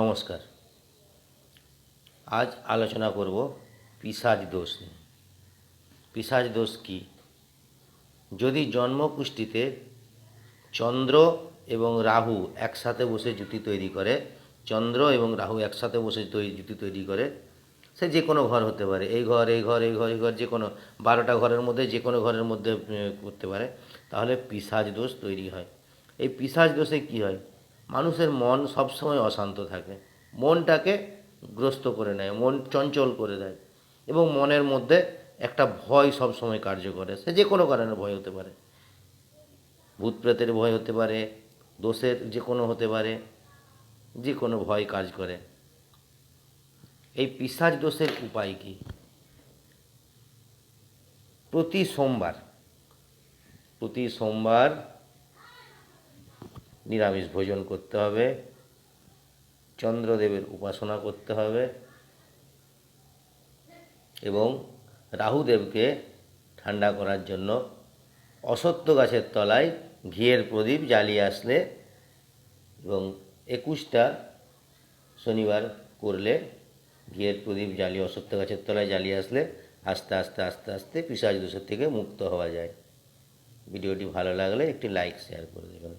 নমস্কার। আজ আলোচনা করব পিসাজ দোষ নিয়ে। পিসাজ দোষ কি? যদি জন্মকুষ্ঠিতে চন্দ্র এবং রাহু একসাথে বসে জুতি তৈরি করে, চন্দ্র এবং রাহু একসাথে বসে জুতি তৈরি করে, সে যে কোনো ঘর হতে পারে। এই ঘর এই ঘর এই ঘর এই ঘর, যে কোনো বারোটা ঘরের মধ্যে, যে কোনো ঘরের মধ্যে করতে পারে, তাহলে পিসাজ দোষ তৈরি হয়। এই পিসাজ দোষে কি হয়? মানুষের মন সবসময় অশান্ত থাকে। মনটাকে গ্রস্ত করে নেয়, মন চঞ্চল করে দেয় এবং মনের মধ্যে একটা ভয় সবসময় কার্য করে। সে যে কোনো কারণে ভয় হতে পারে। ভূত প্রেতের ভয় হতে পারে, দোষের যে কোনো হতে পারে, যে কোনো ভয় কাজ করে। এই পিসাজ দোষের উপায় কি? প্রতি সোমবার প্রতি সোমবার নিরামিষ ভোজন করতে হবে, চন্দ্রদেবের উপাসনা করতে হবে এবং রাহুদেবকে ঠান্ডা করার জন্য অসত্য গাছের তলায় ঘিয়ের প্রদীপ জ্বালিয়ে আসলে এবং একুশটা শনিবার করলে ঘিয়ের প্রদীপ জ্বালিয়ে অসত্য গাছের তলায় জ্বালিয়ে আসলে আস্তে আস্তে আস্তে আস্তে পিসাজ দোষের থেকে মুক্ত হওয়া যায়। ভিডিওটি ভালো লাগলে একটি লাইক, শেয়ার করে দেবেন।